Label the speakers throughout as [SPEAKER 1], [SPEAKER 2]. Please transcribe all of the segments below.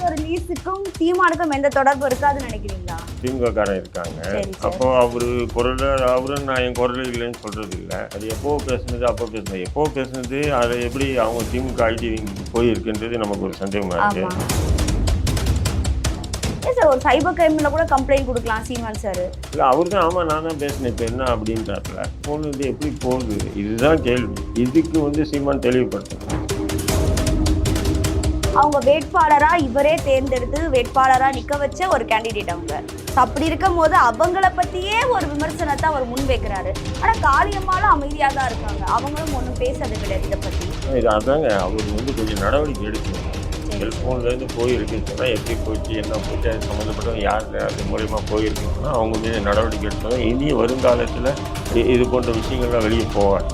[SPEAKER 1] Audio ரிலீஸுக்கும் சீமானுக்கும் எந்த தொடர்பு இருக்காதுன்னு நினைக்கிறீங்களா?
[SPEAKER 2] திமுககாரன் இருக்காங்க.
[SPEAKER 1] சரி சார்.
[SPEAKER 2] அப்போ அவரு குரல் அவரும் நான் என் குரல் இல்லைன்னு சொல்றது இல்லை. அது எப்போ பேசுனது அப்போ பேசுனது. எப்போ பேசுனது அதை எப்படி அவங்க திமுக ஐடி போயிருக்குன்றது நமக்கு ஒரு சந்தேகமா இருக்கு.
[SPEAKER 1] சார் ஒரு சைபர் கிரைம்ல கூட கம்ப்ளைண்ட் கொடுக்கலாம் சீமான் சார்
[SPEAKER 2] இல்லை அவர் தான் ஆமாம் நான் தான் பேசினேன். இப்போ என்ன அப்படின்றாப்புல. வந்து எப்படி போகுது? இதுதான் கேள்வி. இதுக்கு வந்து சீமான் தெளிவுபடுத்தணும்
[SPEAKER 1] அவங்க வேட்பாளரா இவரே தேர்ந்தெடுத்து வேட்பாளரா நிக்க வச்ச ஒரு கேண்டிடேட் அவங்க. அப்படி இருக்கும் போது அவங்கள பத்தியே ஒரு விமர்சனத்தை அவர் முன்வைக்கிறாரு ஆனா காளியம்மாலும் அமைதியா தான் இருக்காங்க. அவங்களும் ஒண்ணும் பேசுறது கிடையாது இதை பத்தி.
[SPEAKER 2] இது அதாங்க அவர் வந்து கொஞ்சம் நடவடிக்கை எடுக்கணும். செல்ஃபோன்லேருந்து போயிருக்குன்னு சொன்னால் எப்படி போச்சு என்ன போச்சு அது சம்மந்தப்பட்டவங்க யார் அது மூலயமா போயிருக்குன்னா அவங்க மீது நடவடிக்கை எடுத்தாலும் இனி வருங்காலத்தில் இது போன்ற விஷயங்கள்லாம் வெளியே போவார்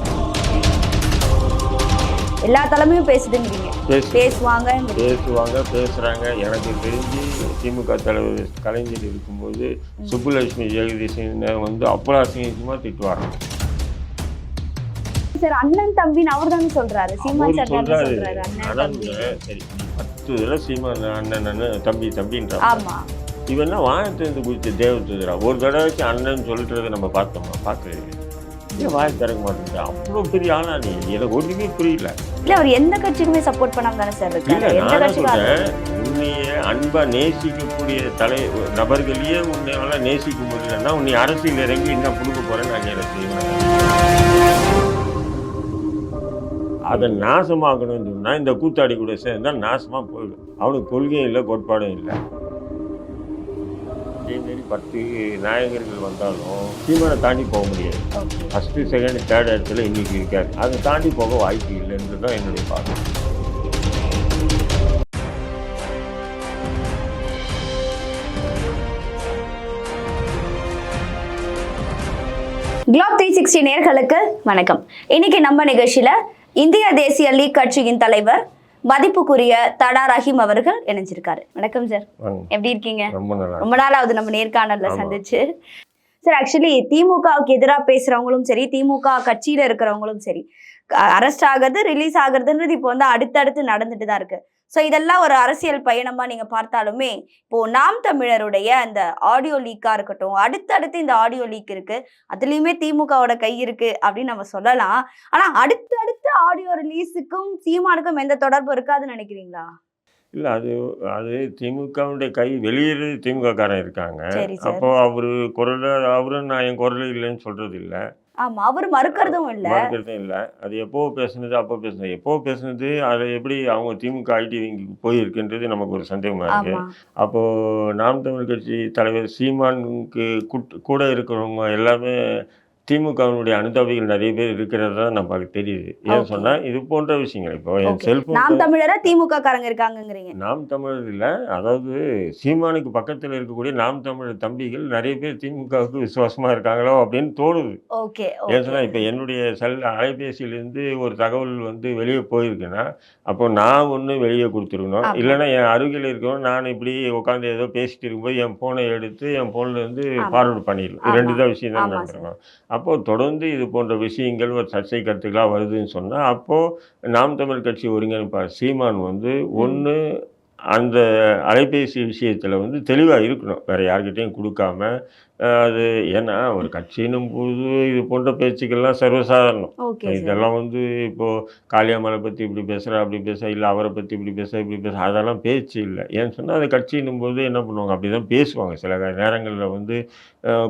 [SPEAKER 1] எல்லா தலைமையும் பேசுதுங்கிறீங்க.
[SPEAKER 2] பேசு
[SPEAKER 1] பேசுவாங்க
[SPEAKER 2] பேசுவாங்க பேசுகிறாங்க எனக்கு தெரிஞ்சு திமுக தலைவர் கலைஞர் இருக்கும்போது சுப்புலட்சுமி ஜெகதீசன் வந்து அப்போ அசிங்கமாக திட்டுவாராம்
[SPEAKER 1] சார் அண்ணன் தம்பின்னு அவர் தானே சொல்றாரு. சீமான் சார்
[SPEAKER 2] சொல்றாரு.
[SPEAKER 1] அண்ணன்
[SPEAKER 2] சரி பத்து தடவை சீமான் அண்ணன் அண்ணன் தம்பி தம்பின்ற
[SPEAKER 1] ஆமா.
[SPEAKER 2] இவெல்லாம் வாயத்திலிருந்து குடிச்ச தேவத்துதுரா ஒரு தடவைக்கு அண்ணன் சொல்லிட்டுறதை நம்ம பார்த்தோமா? பார்க்கவே ஏன் வாய் திறக்க மாட்டேங்குது. அவ்வளோ பெரிய ஆளா நீ? எனக்கு ஒன்றுமே புரியல.
[SPEAKER 1] இல்ல அவர் எந்த கட்சிக்குமே சப்போர்ட் பண்ணாம தானே சார்
[SPEAKER 2] இல்லை
[SPEAKER 1] இருக்காரு எந்த
[SPEAKER 2] நான்
[SPEAKER 1] கட்சிக்கும்
[SPEAKER 2] சொல்றேன். உன்னைய அன்பா நேசிக்கக்கூடிய தலை நபர்களையே உன்னையால நேசிக்க முடியலன்னா உன்னை அரசியல் இறங்கி என்ன கொடுக்க போறேன்னு நான் செய்வேன் அதை நாசமாக்கணும்னு சொன்னா இந்த கூத்தாடி கூட சேர்ந்தா நாசமா போயிடும். அவனுக்கு கொள்கையும் இல்லை கோட்பாடும் இல்லை. அதே மாதிரி பத்து நாயகர்கள் வந்தாலும் சீமானை தாண்டி போக முடியாது. ஃபஸ்ட்டு செகண்ட் தேர்ட் இடத்துல இன்னைக்கு இருக்காரு. அதை தாண்டி போக வாய்ப்பு இல்லைன்றது தான் என்னுடைய பார்வை.
[SPEAKER 1] குளோப் த்ரீ சிக்ஸ்டி நேர்களுக்கு வணக்கம். இன்னைக்கு நம்ம நிகழ்ச்சியில இந்திய தேசிய லீக் கட்சியின் தலைவர் மதிப்புக்குரிய தடா ரஹீம் அவர்கள் இணைஞ்சிருக்காரு. வணக்கம் சார். எப்படி இருக்கீங்க?
[SPEAKER 2] ரொம்ப நல்லா
[SPEAKER 1] ரொம்ப நாள் ஆகுது நம்ம நேர்காணல்ல. சந்திச்சு. சார் ஆக்சுவலி திமுகவுக்கு எதிராக பேசுறவங்களும் சரி திமுக கட்சியில இருக்கிறவங்களும் சரி அரெஸ்ட் ஆகுறது ரிலீஸ் ஆகுறதுன்றது இப்போ வந்து அடுத்தடுத்து நடந்துட்டு தான் இருக்கு. ஸோ இதெல்லாம் ஒரு அரசியல் பயணமா நீங்க பார்த்தாலுமே இப்போ நாம் தமிழருடைய அந்த ஆடியோ லீக்கா இருக்கட்டும் அடுத்தடுத்து இந்த ஆடியோ லீக் இருக்கு அதுலயுமே திமுகவோட கை இருக்கு அப்படின்னு நம்ம சொல்லலாம். ஆனா அடுத்தடுத்து ஆடியோ ரிலீஸுக்கும் சீமானுக்கும் எந்த தொடர்பு இருக்காதுன்னு நினைக்கிறீங்களா?
[SPEAKER 2] இல்லை அது அது திமுகவுடைய கை வெளியேறது திமுககாரன் இருக்காங்க.
[SPEAKER 1] சரி சார்.
[SPEAKER 2] அப்போ அவரு குரல் அவரும் நான் என் குரல் இல்லைன்னு சொல்றது இல்லை.
[SPEAKER 1] ஆமா அவர் மறுக்கிறதும் இல்ல.
[SPEAKER 2] மறுக்கிறதும் இல்லை. அது எப்போ பேசுனது அப்போ பேசுனது. எப்போ பேசுனது அதை எப்படி அவங்க திமுக ஐடி போயிருக்குன்றது நமக்கு ஒரு சந்தேகமா இருக்கு. அப்போ நாம் தமிழ் கட்சி தலைவர் சீமானுக்கு கூட இருக்கிறவங்க எல்லாமே திமுகவினுடைய அனுதாபிகள் நிறைய பேர் இருக்கிறது நமக்கு தெரியுது ஏன்
[SPEAKER 1] Okay.
[SPEAKER 2] சொன்னா இது போன்ற விஷயங்கள் இப்போ என். செல்போன்
[SPEAKER 1] நாம் தமிழரா திமுக காரங்க இருக்காங்கங்கிறீங்க
[SPEAKER 2] நாம் தமிழர் இல்லை அதாவது சீமானுக்கு பக்கத்தில் இருக்கக்கூடிய நாம் தமிழர் தம்பிகள் நிறைய பேர் திமுகவுக்கு விசுவாசமா இருக்காங்களோ அப்படின்னு தோணுது
[SPEAKER 1] ஓகே
[SPEAKER 2] ஏன் சொன்னா இப்போ என்னுடைய செல் அலைபேசியிலேருந்து ஒரு தகவல் வந்து வெளியே போயிருக்குன்னா அப்போ நான் ஒன்று வெளியே கொடுத்துருக்கணும். இல்லைன்னா என் அருகில் இருக்கணும் நான் இப்படி உட்காந்து ஏதோ பேசிட்டு இருக்கும்போது என் ஃபோனை எடுத்து என் ஃபோனில் இருந்து
[SPEAKER 1] ஆமா.
[SPEAKER 2] ஃபார்வர்ட் பண்ணிடலாம். ரெண்டு தான் விஷயம் தான்
[SPEAKER 1] ஆமா
[SPEAKER 2] நடந்திருக்கும் அப்போ தொடர்ந்து இது போன்ற விஷயங்கள் ஒரு சர்ச்சை கருத்துக்களாக வருதுன்னு சொன்னால் அப்போது நாம் தமிழ் கட்சி ஒருங்கிணைப்பாளர் சீமான் வந்து ஒன்று அந்த அலைபேசி விஷயத்தில் வந்து தெளிவாக இருக்கணும். வேறு யார்கிட்டையும் கொடுக்காம அது ஏன்னா ஒரு கட்சியினும் போது இது போன்ற பேச்சுக்கள்லாம் சர்வசாதாரணம். இதெல்லாம் வந்து இப்போது காளியாமலை பற்றி இப்படி பேசுகிறா அப்படி பேச இல்லை அவரை பற்றி இப்படி பேச இப்படி பேச அதெல்லாம் பேச்சு இல்லை. ஏன்னு சொன்னால் அது கட்சியினும் போது என்ன பண்ணுவாங்க? அப்படி தான் பேசுவாங்க. சில நேரங்களில் வந்து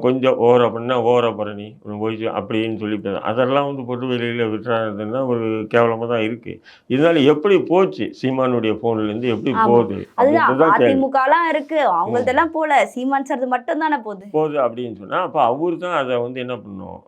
[SPEAKER 2] கொஞ்சம் ஓவரா பண்ணால் ஓவரா பரணி போயிடுச்சு அப்படின்னு சொல்லி பேச அதெல்லாம் வந்து பொட்டு வெளியில் விட்டுறாதுன்னா ஒரு கேவலமாக தான் இருக்குது இருந்தாலும் எப்படி போச்சு? சீமானுடைய ஃபோன்லேருந்து எப்படி
[SPEAKER 1] ஆமா.
[SPEAKER 2] போகுது.
[SPEAKER 1] அதுதான். அதிமுக எல்லாம் இருக்கு. அவங்களதெல்லாம் போல. சீமான் சார் மட்டும் தானே போகுது?
[SPEAKER 2] போகுது அப்படின்னு சொன்னால் அப்போ அவர் தான் அதை வந்து என்ன பண்ணும்?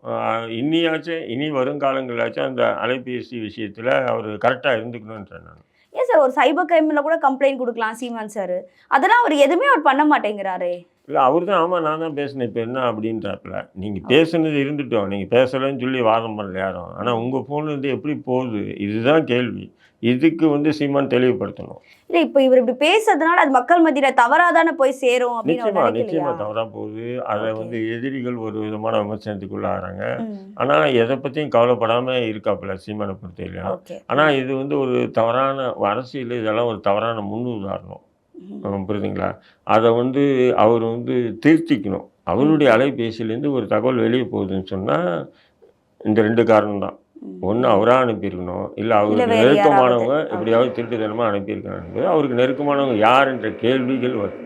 [SPEAKER 2] இனியாச்சும் இனி வருங்காலங்களாச்சும் அந்த அலைபேசி விஷயத்தில் அவர் கரெக்டாக இருந்துக்கணுன்றேன் நான்.
[SPEAKER 1] ஏன் சார் ஒரு சைபர் கிரைம்ல கூட கம்ப்ளைண்ட் கொடுக்கலாம் சீமான் சார். அதெல்லாம் அவர் எதுவுமே அவர் பண்ண மாட்டேங்கிறாரே.
[SPEAKER 2] இல்லை அவர் தான் ஆமாம் நான் தான் பேசினேன். இப்போ என்ன அப்படின்றாப்புல. நீங்கள் பேசுனது இருந்துட்டோம். நீங்கள் பேசலைன்னு சொல்லி வாதம் பண்ணல யாரும். ஆனால் உங்கள் ஃபோன்லேருந்து எப்படி போகுது? இதுதான் கேள்வி. இதுக்கு வந்து சீமான் தெளிவுபடுத்தணும்.
[SPEAKER 1] இல்ல இப்ப இவர் இப்படி பேசுறதுனால அது மக்கள் மத்தியில தவறாதானே போய் சேரும் அப்படின்னு அவர்
[SPEAKER 2] நிச்சயமா
[SPEAKER 1] நினைக்கலையா?
[SPEAKER 2] நிச்சயமா தவறாக போகுது. அதை. வந்து எதிரிகள் ஒரு விதமான விமர்சனத்துக்குள்ளாகிறாங்க.
[SPEAKER 1] ம்,
[SPEAKER 2] ஆனால் எதை பற்றியும் கவலைப்படாமல் இருக்காப்புல சீமானை பொறுத்தவரையிலும் ஆனால் இது வந்து ஒரு தவறான அரசியல் இதெல்லாம் ஒரு தவறான முன் உதாரணம்
[SPEAKER 1] ம்.
[SPEAKER 2] அஹ் புரியுதுங்களா? அதை வந்து அவர் வந்து திருத்திக்கணும். அவருடைய அலைபேசியிலேருந்து ஒரு தகவல் வெளியே போகுதுன்னு சொன்னால் இந்த ரெண்டு காரணம் தான். ஒன்று அவராக அனுப்பியிருக்கணும் இல்லை அவருக்கு நெருக்கமானவங்க. எப்படியாவது திருட்டுத்தனமாக அனுப்பியிருக்காங்க அவருக்கு நெருக்கமானவங்க யார் என்ற கேள்விகள் வரும்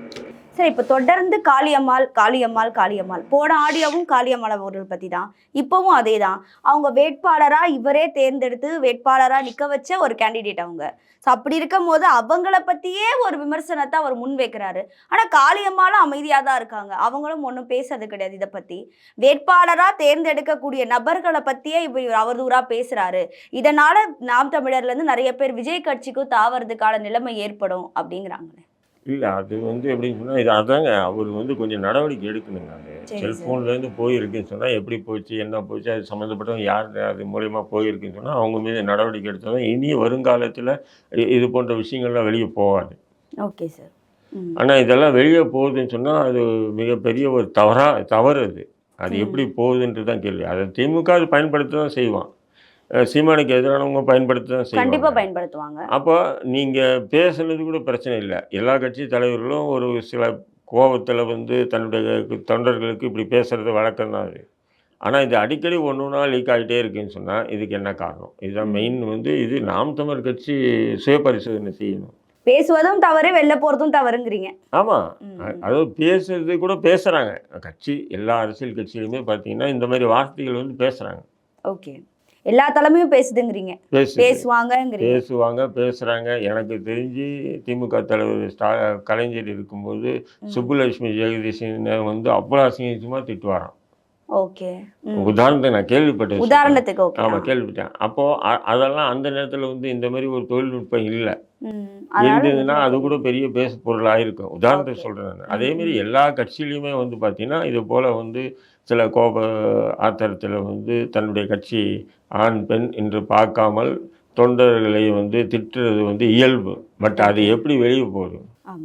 [SPEAKER 1] சரி இப்போ தொடர்ந்து காளியம்மாள் காளியம்மாள் காளியம்மாள். போன ஆடியோவும் காளியம்மாள் அவர்கள் பற்றி தான் இப்போவும் அதே தான் அவங்க வேட்பாளராக இவரே தேர்ந்தெடுத்து வேட்பாளராக நிற்க வச்ச ஒரு கேண்டிடேட் அவங்க. ஸோ அப்படி இருக்கும் போது அவங்கள பற்றியே ஒரு விமர்சனத்தை அவர் முன் வைக்கிறாரு. ஆனால் காளியம்மாளும் அமைதியாக தான் இருக்காங்க. அவங்களும் ஒன்றும் பேசுறது கிடையாது இதை பற்றி வேட்பாளராக தேர்ந்தெடுக்கக்கூடிய நபர்களை பற்றியே இப்போ இவர் அவதூறா பேசுகிறாரு இதனால் நாம் தமிழர்லேருந்து நிறைய பேர் விஜய் கட்சிக்கும் தாவறதுக்கான நிலைமை ஏற்படும் அப்படிங்கிறாங்களே.
[SPEAKER 2] இல்லை அது வந்து எப்படின்னு சொன்னால் இது அதாங்க அவர் வந்து கொஞ்சம் நடவடிக்கை எடுக்கணுங்க அது. செல்ஃபோன்லேருந்து போயிருக்குன்னு சொன்னால் எப்படி போச்சு என்ன போச்சு அது சம்மந்தப்பட்டவங்க யார் அது மூலயமா போயிருக்குன்னு சொன்னால் அவங்க மீது நடவடிக்கை எடுத்தால் தான் இனி வருங்காலத்தில் இது போன்ற விஷயங்கள்லாம் வெளியே போகாது.
[SPEAKER 1] Okay sir.
[SPEAKER 2] ஆனால் இதெல்லாம் வெளியே போகுதுன்னு சொன்னால் அது மிகப்பெரிய ஒரு தவறா தவறு அது. அது. எப்படி போகுதுன்றது தான் கேள்வி. அதை திமுக அது பயன்படுத்த தான் செய்வான். சீமானுக்கு எதிரானவங்க பயன்படுத்த தான்
[SPEAKER 1] கண்டிப்பா
[SPEAKER 2] செய்வாங்க
[SPEAKER 1] பயன்படுத்துவாங்க.
[SPEAKER 2] அப்போ நீங்கள் பேசுனது கூட பிரச்சனை இல்லை. எல்லா கட்சி தலைவர்களும் ஒரு சில கோபத்தில் வந்து தன்னுடைய தொண்டர்களுக்கு இப்படி பேசுறது வழக்கம் தான் அது. ஆனால் இது அடிக்கடி ஒன்று ஒன்றா லீக் ஆகிட்டே இருக்குன்னு சொன்னால் இதுக்கு என்ன காரணம்? இதுதான். மெயின் வந்து இது நாம் தமிழ் கட்சி சுய பரிசோதனை செய்யணும்.
[SPEAKER 1] பேசுவதும் தவறு வெளில போறதும் தவறுங்கிறீங்க.
[SPEAKER 2] ஆமாம். அதாவது பேசுறது கூட பேசுகிறாங்க கட்சி எல்லா அரசியல் கட்சியிலுமே பார்த்தீங்கன்னா இந்த மாதிரி வார்த்தைகள் வந்து பேசுகிறாங்க
[SPEAKER 1] ஓகே. எல்லா தலைமையும் பேசுதுங்கிறீங்க.
[SPEAKER 2] பேசு
[SPEAKER 1] பேசுவாங்கங்கிறீங்க.
[SPEAKER 2] பேசுவாங்க பேசுகிறாங்க எனக்கு தெரிஞ்சு திமுக தலைவர் ஸ்டா கலைஞர் இருக்கும்போது. சுப்புலட்சுமி ஜெகதீஷனை வந்து அவ்வளோ அசிங்கமாக திட்டுவாராம்.
[SPEAKER 1] ஓகே.
[SPEAKER 2] உதாரணத்துக்கு நான் கேள்விப்பட்டேன்
[SPEAKER 1] உதாரணத்துக்கு ஓகே.
[SPEAKER 2] ஆமாம் கேள்விப்பட்டேன். அப்போது அ- அதெல்லாம் அந்த நேரத்தில் வந்து இந்த மாதிரி ஒரு தொழில்நுட்பம் இல்லை. இருந்ததுன்னா அது கூட பெரிய பேசு பொருளாக இருக்கும். உதாரணத்துக்கு. சொல்கிறேன் நான். அதே மாதிரி எல்லா கட்சியிலையுமே வந்து பார்த்தீங்கன்னா இது போல் வந்து சில கோப ஆத்திரத்தில் வந்து தன்னுடைய கட்சி ஆண் பெண் என்று பார்க்காமல் தொண்டர்களை வந்து திட்டுறது வந்து இயல்பு. பட் அது எப்படி வெளியே போகுது.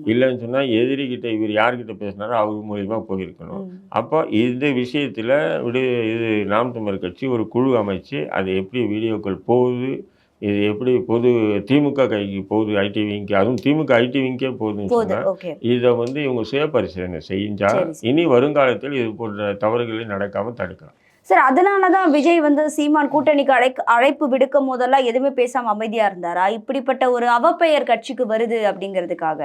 [SPEAKER 2] இல்லைன்னு சொன்னால் எதிரிகிட்ட இவர் யார்கிட்ட பேசினாரோ அவர் மூலியமாக போயிருக்கணும். அப்போ இந்த விஷயத்தில் விடு இது நாம் தமிழர் கட்சி ஒரு குழு அமைச்சு அது எப்படி வீடியோக்கள் போகுது இது எப்படி பொது திமுக கைக்கு போகுது ஐடிவிங்க்கு அதுவும் திமுக ஐடிவிங்கே போகுதுன்னு
[SPEAKER 1] போகுது
[SPEAKER 2] சொன்னால் இதை வந்து இவங்க சுய பரிசீலனை செஞ்சா
[SPEAKER 1] சரி, சரி.
[SPEAKER 2] இனி வருங்காலத்தில் இது போன்ற தவறுகளை நடக்காமல் தடுக்கலாம்
[SPEAKER 1] சார் அதனாலதான் விஜய் வந்து சீமான் கூட்டணிக்கு அழைக்க அழைப்பு விடுக்கும் போதெல்லாம் எதுவுமே பேசாம அமைதியா இருந்தாரா? இப்படிப்பட்ட ஒரு அவப்பெயர் கட்சிக்கு வருது அப்படிங்கிறதுக்காக.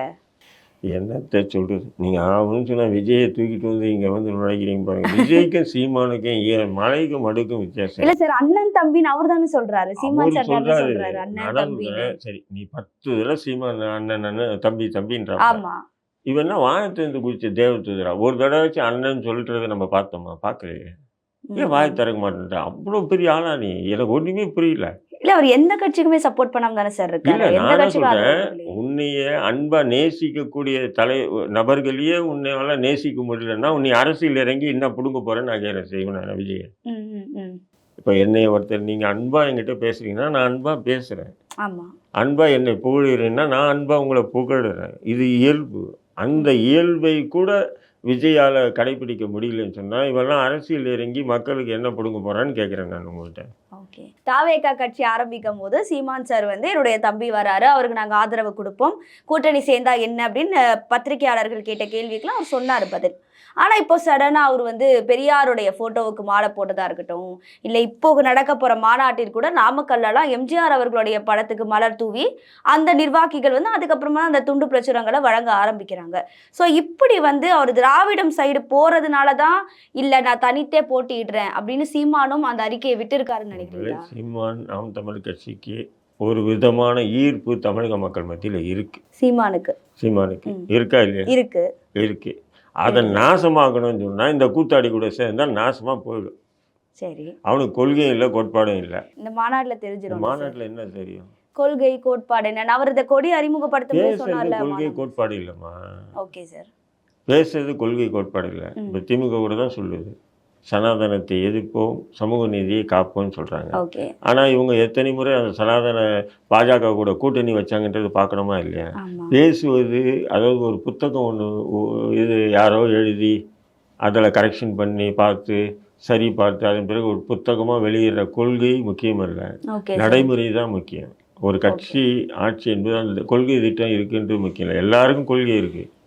[SPEAKER 2] என்னத்தை சொல்றது? நீங்க ஆகும்னு சொன்னா விஜயை தூக்கிட்டு வந்து இங்க வந்து நுழைக்கிறீங்க பாருங்க. விஜய்க்கும் சீமானுக்கும் ஏன் மலைக்கும் மடுக்கும் வித்தியாசம்.
[SPEAKER 1] இல்ல சார் அண்ணன் தம்பின்னு அவர் தானே சொல்றாரு. சீமான் சார் தானே
[SPEAKER 2] சொல்றாரு.
[SPEAKER 1] அண்ணன்
[SPEAKER 2] சரி நீ பத்து தடவை சீமான் அண்ணன் அண்ணன் தம்பி தம்பின்ற
[SPEAKER 1] ஆமா.
[SPEAKER 2] இவன் என்ன வானத்திலிருந்து குதிச்ச தேவத்துதரா ஒரு தடவை வச்சு அண்ணன் சொல்லிட்டுறதை நம்ம பார்த்தோமா? பார்க்கலையே. ஏன் வாய் திறக்க மாட்டேன்ட்ட? அவ்வளோ பெரிய ஆளா நீ? எனக்கு ஒன்றுமே புரியல.
[SPEAKER 1] இல்ல அவர் எந்த கட்சிக்குமே சப்போர்ட் பண்ணாம தானே சார்
[SPEAKER 2] இல்ல
[SPEAKER 1] இருக்காரு எந்த இல்லையே.
[SPEAKER 2] உன்னைய அன்பா நேசிக்கக்கூடிய தலை நபர்களையே உன்னையால நேசிக்க முடியலன்னா உன்னை அரசியல் இறங்கி என்ன பிடுங்க போறேன்னு நான் செய்வேன் நான் விஜய். இப்போ என்னை ஒருத்தர் நீங்க அன்பா என்கிட்ட பேசுறீங்கன்னா நான் அன்பா பேசுறேன்.
[SPEAKER 1] ஆமா.
[SPEAKER 2] அன்பா என்னை புகழுறேன்னா நான் அன்பா உங்களை புகழுறேன். இது இயல்பு. அந்த இயல்பை கூட விஜயால் கடைபிடிக்க முடியலன்னு சொன்னால் இவெல்லாம் அரசியல் இறங்கி மக்களுக்கு என்ன பிடுங்க போகிறான்னு கேட்குறேன் நான் உங்கள்கிட்ட
[SPEAKER 1] ஓகே. தாவேகா கட்சி ஆரம்பிக்கும் போது சீமான் சார் வந்து என்னுடைய தம்பி வராரு அவருக்கு நாங்கள் ஆதரவு கொடுப்போம். கூட்டணி சேர்ந்தா என்ன அப்படின்னு பத்திரிகையாளர்கள் கேட்ட கேள்விக்கெல்லாம் அவர் சொன்னார் பதில். ஆனா இப்போ சடனா அவர் வந்து பெரியாருடைய போட்டோவுக்கு மாலை போட்டதா இருக்கட்டும் இல்ல இப்போ நடக்க போற மாநாட்டில் கூட நாமக்கல்லாம் எம்ஜிஆர் அவர்களுடைய படத்துக்கு மலர் தூவி அந்த நிர்வாகிகள் வந்து அதுக்கப்புறமா அந்த துண்டு பிரச்சுரங்களை வழங்க ஆரம்பிக்கிறாங்க. ஸோ இப்படி வந்து அவர் திராவிடம் சைடு போறதுனால தான் இல்ல நான் தனித்தே போட்டியிடுறேன் அப்படின்னு சீமானும் அந்த அறிக்கையை விட்டிருக்காருன்னு நினைக்கிறீங்களா?
[SPEAKER 2] சீமான் நாம் தமிழ் கட்சிக்கு ஒரு விதமான ஈர்ப்பு தமிழக மக்கள் மத்தியில் இருக்கு.
[SPEAKER 1] சீமானுக்கு.
[SPEAKER 2] சீமானுக்கு. இருக்கா இல்லையா?
[SPEAKER 1] இருக்கு.
[SPEAKER 2] இருக்கு. அதை நாசமாக்கணும்னு சொன்னா இந்த கூத்தாடி கூட சேர்ந்தா நாசமா போயிடும்.
[SPEAKER 1] சரி.
[SPEAKER 2] அவனுக்கு கொள்கையும் இல்லை கோட்பாடும் இல்லை.
[SPEAKER 1] இந்த மாநாட்டுல தெரிஞ்சிடும்
[SPEAKER 2] மாநாட்டில் என்ன தெரியும்?
[SPEAKER 1] கொள்கை கோட்பாடு என்ன? அவர் இந்த கொடி சொன்னார்ல
[SPEAKER 2] கொள்கை கோட்பாடு இல்லைம்மா.
[SPEAKER 1] Okay sir.
[SPEAKER 2] பேசுறது கொள்கை கோட்பாடு இல்லை. இப்போ திமுக கூட தான் சொல்லுது. சனாதனத்தை எதிர்ப்போம் சமூக நீதியை காப்போம்னு சொல்றாங்க.
[SPEAKER 1] ஓகே.
[SPEAKER 2] ஆனா இவங்க எத்தனை முறை அந்த சனாதன பாஜக கூட கூட்டணி வச்சாங்கன்றது பார்க்கணுமா இல்லையா? பேசுவது அதாவது ஒரு புத்தகம் ஒன்று இது யாரோ எழுதி அதில் கரெக்ஷன் பண்ணி பார்த்து சரி பார்த்து அதன் பிறகு ஒரு புத்தகமாக வெளியிடுற கொள்கை முக்கியம் இல்லை நடைமுறை தான் முக்கியம். ஒரு கட்சி ஆட்சி என்பது அந்த கொள்கை திட்டம் இருக்குன்றது முக்கியம் இல்லை. எல்லாருக்கும் கொள்கை இருக்கு.
[SPEAKER 1] ம்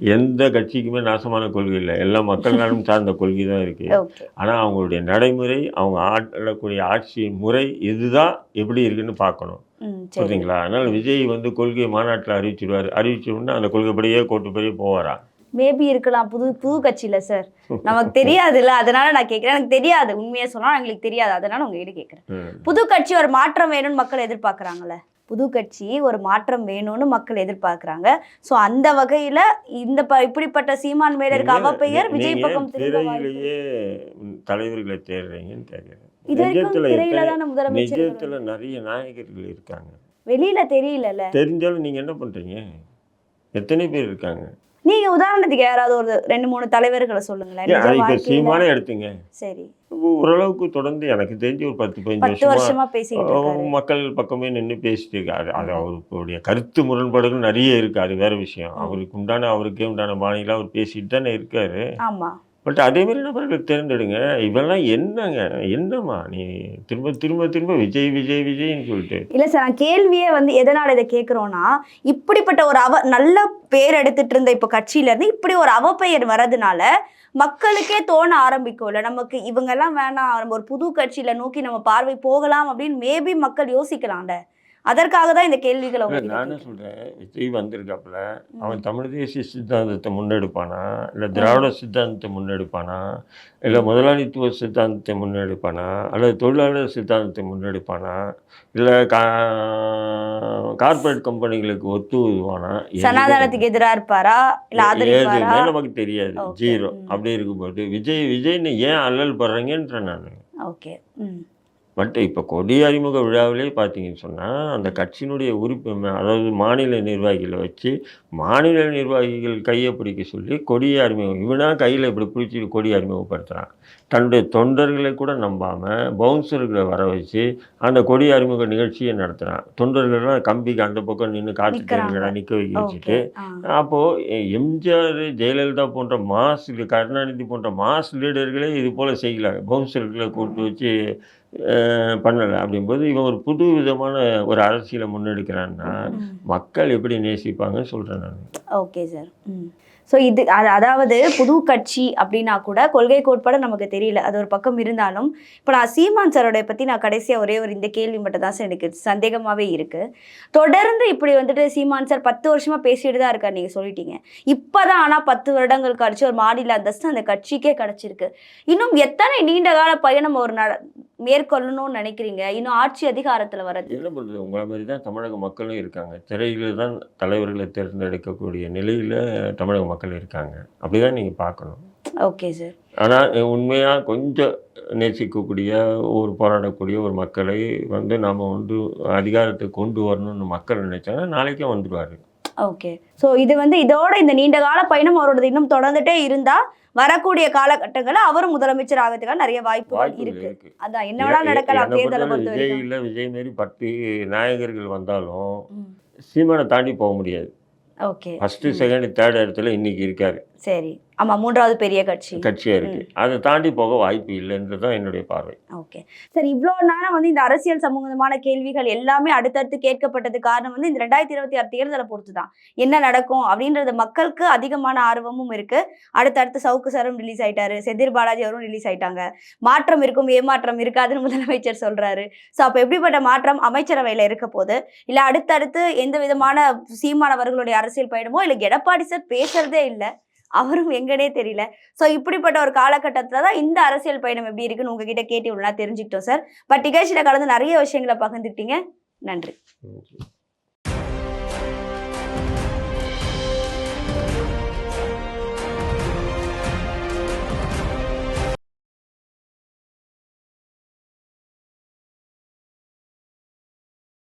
[SPEAKER 2] எந்த கட்சிக்குமே நாசமான கொள்கை இல்லை. எல்லா மக்கள் நலம் சார்ந்த கொள்கை தான் இருக்கு.
[SPEAKER 1] ஓகே.
[SPEAKER 2] ஆனால் அவங்களுடைய நடைமுறை அவங்க ஆளக்கூடிய ஆட்சி முறை இதுதான் எப்படி இருக்குன்னு பார்க்கணும்.
[SPEAKER 1] ம் சரி.
[SPEAKER 2] புரியுதுங்களா? அதனால விஜய் வந்து கொள்கை மாநாட்டில் அறிவிச்சிடுவார் அறிவிச்சோன்னா அந்த கொள்கைப்படியே கோட்டுப்படியே போவாரா?
[SPEAKER 1] மேபி இருக்கலாம். புது புது கட்சியில சார் நமக்கு தெரியாதுல்ல. அதனால நான் கேட்குறேன் எனக்கு தெரியாது. உண்மையை சொன்னா எங்களுக்கு தெரியாது. அதனால உங்ககிட்ட கேட்குறேன். புது கட்சி ஒரு மாற்றம் வேணும்னு மக்கள் எதிர்பார்க்கறாங்கல்ல. புது கட்சி ஒரு மாற்றம் வேணும்னு மக்கள் எதிர்பார்க்கறாங்க. சோ அந்த வகையில இந்த ப- இப்படிப்பட்ட சீமான் மேல இருக்க அவ பெயர்
[SPEAKER 2] நீங்க
[SPEAKER 1] விஜய் பக்கம்
[SPEAKER 2] திரையிலேயே தலைவர்களை தேடுறீங்கன்னு கேட்குறேன் நிஜத்துல
[SPEAKER 1] திரையில
[SPEAKER 2] நிறைய நாயகர்கள் இருக்காங்க.
[SPEAKER 1] வெளியில தெரியலல்ல.
[SPEAKER 2] தெரிஞ்சாலும் நீங்க என்ன பண்றீங்க? எத்தனை பேர் இருக்காங்க?
[SPEAKER 1] நீங்க உதாரணத்துக்கு யாராவது ஒரு ரெண்டு மூணு தலைவர்களை சொல்லுங்களேன்.
[SPEAKER 2] சீமானே எடுத்துங்க.
[SPEAKER 1] சரி.
[SPEAKER 2] ஓரளவுக்கு தொடர்ந்து எனக்கு தெரிஞ்சு ஒரு பத்து பதினஞ்சு வருஷமா
[SPEAKER 1] பேசிக்கிட்டு
[SPEAKER 2] மக்கள் பக்கமே நின்று பேசிட்டு இருக்காரு. அது அவருடைய கருத்து முரண்பாடுகள் நிறைய இருக்கு. அது வேற விஷயம். அவருக்கு உண்டான அவருக்கே உண்டான பாணியில அவர் பேசிட்டு தானே இருக்காரு.
[SPEAKER 1] ஆமா.
[SPEAKER 2] பட் அதேமாரி நபர்களுக்கு தேர்ந்தெடுங்க. இவெல்லாம் என்னங்க? என்னம்மா? நீ திரும்ப திரும்ப திரும்ப விஜய் விஜய் விஜய்ன்னு சொல்லிட்டு.
[SPEAKER 1] இல்லை சார் நான் கேள்வியே வந்து எதனால் இதை கேட்குறோன்னா இப்படிப்பட்ட ஒரு அவ நல்ல பேர் எடுத்துட்டு இருந்த இப்போ கட்சியிலேருந்து இப்படி ஒரு அவப்பெயர் வர்றதுனால மக்களுக்கே தோண ஆரம்பிக்கும்ல. நமக்கு இவங்கெல்லாம் வேணாம். நம்ம ஒரு புது கட்சியில் நோக்கி நம்ம பார்வை போகலாம் அப்படின்னு மேபி மக்கள் யோசிக்கலாம்ல. அதற்காக தான் இந்த கேள்விகளை
[SPEAKER 2] இல்ல,
[SPEAKER 1] உங்ககிட்ட
[SPEAKER 2] நானே
[SPEAKER 1] கேக்குறேன்.
[SPEAKER 2] சொல்றேன். விஜய் வந்திருக்காப்புல. அவன் தமிழ் தேசிய சித்தாந்தத்தை முன்னெடுப்பானா? இல்லை திராவிட சித்தாந்தத்தை முன்னெடுப்பானா? இல்லை முதலாளித்துவ சித்தாந்தத்தை முன்னெடுப்பானா? அல்லது தொழிலாளர் சித்தாந்தத்தை முன்னெடுப்பானா? இல்லை கா கார்ப்பரேட் கம்பெனிகளுக்கு ஒத்துவானா
[SPEAKER 1] சனாதனத்துக்கு எதிரா இருப்பாரா? இல்ல
[SPEAKER 2] எதுவுமே நமக்கு தெரியாது. ஜீரோ. அப்படி இருக்கும்போது விஜய் விஜய்னு ஏன் அல்லல் படுறீங்கன்ற நான்.
[SPEAKER 1] ஓகே.
[SPEAKER 2] பட் இப்போ கொடி அறிமுக விழாவிலே பார்த்தீங்கன்னு சொன்னால் அந்த கட்சியினுடைய உறுப்பு அதாவது மாநில நிர்வாகிகளை வச்சு மாநில நிர்வாகிகள் கையை பிடிக்க சொல்லி கொடியை அறிமுகம் இவனா கையில் இப்படி பிடிச்சி கொடி அறிமுகப்படுத்துகிறான் தன்னுடைய தொண்டர்களை கூட நம்பாமல் பவுன்சர்களை வர வச்சு அந்த கொடி அறிமுக நிகழ்ச்சியை நடத்துகிறான் தொண்டர்கள்லாம் கம்பிக்கு அந்த பக்கம் நின்று. காத்துட்டு நிற்க வைக்க வச்சுட்டு அப்போது எம்ஜிஆர் ஜெயலலிதா போன்ற மாஸ் கருணாநிதி போன்ற மாஸ் லீடர்களே இது போல் செய்யல. பவுன்சர்களை கூப்பிட்டு வச்சு பண்ணலை. அப்படிங்கும்போது இவன் ஒரு புது விதமான ஒரு அரசியலை முன்னெடுக்கிறான்னா மக்கள் எப்படி நேசிப்பாங்கன்னு சொல்கிறேன் நான்.
[SPEAKER 1] ஓகே சார் ம். ஸோ இது அது அதாவது புது கட்சி அப்படின்னா கூட கொள்கை கோட்பாடு நமக்கு தெரியல. அது ஒரு பக்கம் இருந்தாலும் இப்போ நான் சீமான் சாரோடைய பற்றி நான் கடைசியாக ஒரே ஒரு இந்த கேள்வி மட்டும் தான் சார் எனக்கு சந்தேகமாகவே இருக்குது தொடர்ந்து இப்படி வந்துட்டு சீமான் சார் பத்து வருஷமாக பேசிட்டு தான் இருக்கார் நீங்கள் சொல்லிட்டீங்க. இப்போ தான் ஆனால் பத்து வருடங்கள் கழிச்சு ஒரு மாநில அந்தஸ்து அந்த கட்சிக்கே கிடச்சிருக்கு. இன்னும் எத்தனை நீண்ட கால பயணம் ஒரு நட மேற்கொள்ளணும்னு நினைக்கிறீங்க? இன்னும் ஆட்சி அதிகாரத்தில் வர்றது.
[SPEAKER 2] என்ன பண்ணுறது உங்களை மாதிரி தான் தமிழக மக்களும் இருக்காங்க. திரையில தான் தலைவர்களை தேர்ந்தெடுக்கக்கூடிய நிலையில் தமிழக மக்கள் இருக்காங்க. அப்படி தான் நீங்கள் பார்க்கணும்.
[SPEAKER 1] Okay sir.
[SPEAKER 2] ஆனால் உண்மையாக கொஞ்சம் நேசிக்கக்கூடிய ஒரு போராடக்கூடிய ஒரு மக்களை வந்து நாம் வந்து அதிகாரத்தை கொண்டு வரணும்னு மக்கள் நினைச்சாங்கன்னா நாளைக்கே வந்துடுவார்
[SPEAKER 1] ஓகே ஸோ இது வந்து இதோட இந்த நீண்ட கால பயணம் அவரோடது இன்னும் தொடர்ந்துட்டே இருந்தா வரக்கூடிய காலகட்டங்களில் அவரும் முதலமைச்சர் ஆகிறதுக்கான நிறைய வாய்ப்புகள் இருக்கு. அதான் என்ன நடக்கலாம் தேர்தலை பொறுத்த வரைக்கும்.
[SPEAKER 2] இல்லை விஜய் மாரி பத்து நாயகர்கள் வந்தாலும். சீமானை தாண்டி போக முடியாது.
[SPEAKER 1] ஓகே
[SPEAKER 2] ஃபர்ஸ்ட் செகண்ட் தேர்ட் இடத்துல இன்னைக்கு இருக்காரு.
[SPEAKER 1] சரி. ஆமா மூன்றாவது பெரிய கட்சி.
[SPEAKER 2] கட்சியா இருக்கு. அதை தாண்டி போக வாய்ப்பு இல்லைன்றது தான் என்னுடைய பார்வை.
[SPEAKER 1] ஓகே. சரி இவ்வளோ நேரம் வந்து இந்த அரசியல் சம்பந்தமான கேள்விகள் எல்லாமே அடுத்தடுத்து கேட்கப்பட்டது காரணம் வந்து இந்த ரெண்டாயிரத்தி இருபத்தி ஆறு தேர்தலை பொறுத்து தான் என்ன நடக்கும் அப்படின்றது மக்களுக்கு அதிகமான ஆர்வமும் இருக்கு. அடுத்தடுத்து சவுக்கு சாரும் ரிலீஸ் ஆயிட்டாரு. செந்தில் பாலாஜி அவரும் ரிலீஸ் ஆயிட்டாங்க. மாற்றம் இருக்கும் ஏமாற்றம் இருக்காதுன்னு முதலமைச்சர் சொல்றாரு. ஸோ அப்போ எப்படிப்பட்ட மாற்றம் அமைச்சரவையில் இருக்க போது இல்லை அடுத்தடுத்து எந்த விதமான சீமானவர்களுடைய அரசியல் பயணமோ இல்லை எடப்பாடி சார் பேசுறதே இல்லை. அவரும் எங்கனே தெரியல. ஸோ இப்படிப்பட்ட ஒரு காலகட்டத்தில் தான் இந்த அரசியல் பயணம் எப்படி இருக்குன்னு உங்ககிட்ட கேட்டு இவ்வளோ தெரிஞ்சுக்கிட்டோம் சார் பட் நிகழ்ச்சியில் கலந்து நிறைய விஷயங்களை பகிர்ந்துக்கிட்டீங்க. நன்றி.